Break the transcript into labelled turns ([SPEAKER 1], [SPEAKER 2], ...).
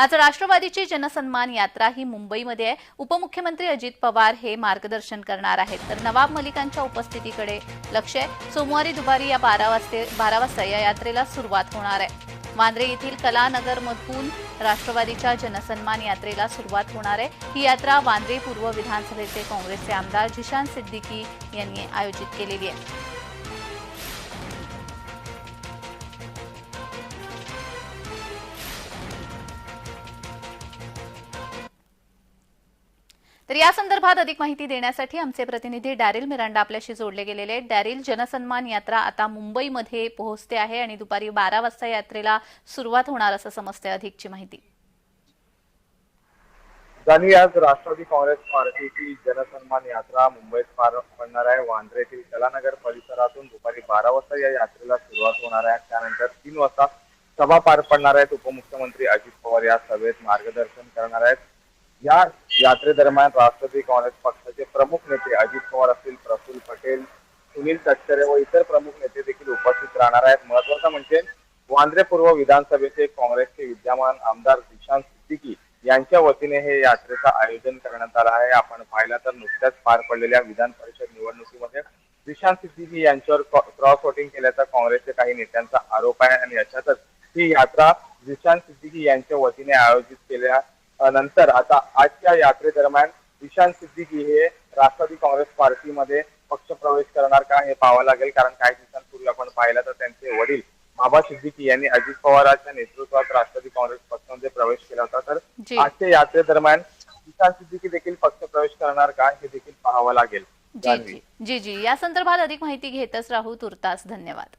[SPEAKER 1] आज राष्ट्रवादीची जनसन्मान यात्रा ही मुंबईमध्ये आहे. उपमुख्यमंत्री अजित पवार हे मार्गदर्शन करणार आहेत. तर नवाब मलिकांच्या उपस्थितीकडे लक्ष आहे. सोमवारी दुपारी या बारा वाजते बारा वाजता या यात्रेला सुरुवात होणार आहे. वांद्रे येथील कलानगरमधून राष्ट्रवादीच्या जनसन्मान यात्रेला सुरुवात होणार आहे. ही यात्रा वांद्रे पूर्व विधानसभेचे काँग्रेसचे आमदार जिशान सिद्दीकी यांनी आयोजित केलेली आहे. तर या संदर्भात अधिक माहिती देण्यासाठी आमचे प्रतिनिधी डॅरिल मिरांडा आपल्याशी जोडले गेलेले आहेत. डॅरिल जनसन्मान यात्रा आता मुंबईमध्ये पोहोचते आहे आणि दुपारी बारा वाजता यात्रेला सुरुवात होणार असं समजते अधिकची माहिती.
[SPEAKER 2] त्यांनी आज राष्ट्रवादी काँग्रेस पार्टीची जनसन्मान यात्रा मुंबईत पार पडणार आहे. वांद्रे येथील कलानगर परिसरातून दुपारी बारा वाजता या यात्रेला सुरुवात होणार आहे. त्यानंतर तीन वाजता सभा पार पडणार आहेत. उपमुख्यमंत्री अजित पवार या सभेत मार्गदर्शन करणार आहेत. या यात्रेदरम्यान राष्ट्रवादी काँग्रेस पक्षाचे प्रमुख नेते अजित पवार असतील प्रफुल पटेल सुनील तटकरे व इतर प्रमुख नेते देखील उपस्थित राहणार आहेत. महत्वाचं म्हणजे वांद्रे पूर्व विधानसभेचे काँग्रेसचे विद्यमान आमदार दिशांत सिद्दीकी यांच्या वतीने हे यात्रेचं आयोजन करण्यात आलं आहे. आपण पाहिलं तर नुकत्याच पार पडलेल्या विधान परिषद निवडणुकीमध्ये दिशांत सिद्दीकी यांच्यावर क्रॉस वोटिंग केल्याचा काँग्रेसचे काही नेत्यांचा आरोप आहे आणि अशातच ही यात्रा दिशांत सिद्दीकी यांच्या वतीने आयोजित केल्या नंतर आता आजच्या यात्रेदरम्यान दिशांत सिद्दीकी हे राष्ट्रवादी काँग्रेस पार्टीमध्ये पक्ष प्रवेश करणार का हे पाहावं लागेल. कारण काही दिवसांपूर्वी आपण पाहिलं तर त्यांचे वडील बाबा सिद्दीकी यांनी अजित पवारांच्या नेतृत्वात राष्ट्रवादी काँग्रेस पक्षामध्ये प्रवेश केला होता. तर. आजच्या यात्रेदरम्यान दिशांत सिद्दीकी देखील पक्ष प्रवेश करणार का हे देखील पाहावं लागेल.
[SPEAKER 1] जी. जी. जी जी. या संदर्भात अधिक माहिती घेतच राहू तुर्तास. धन्यवाद.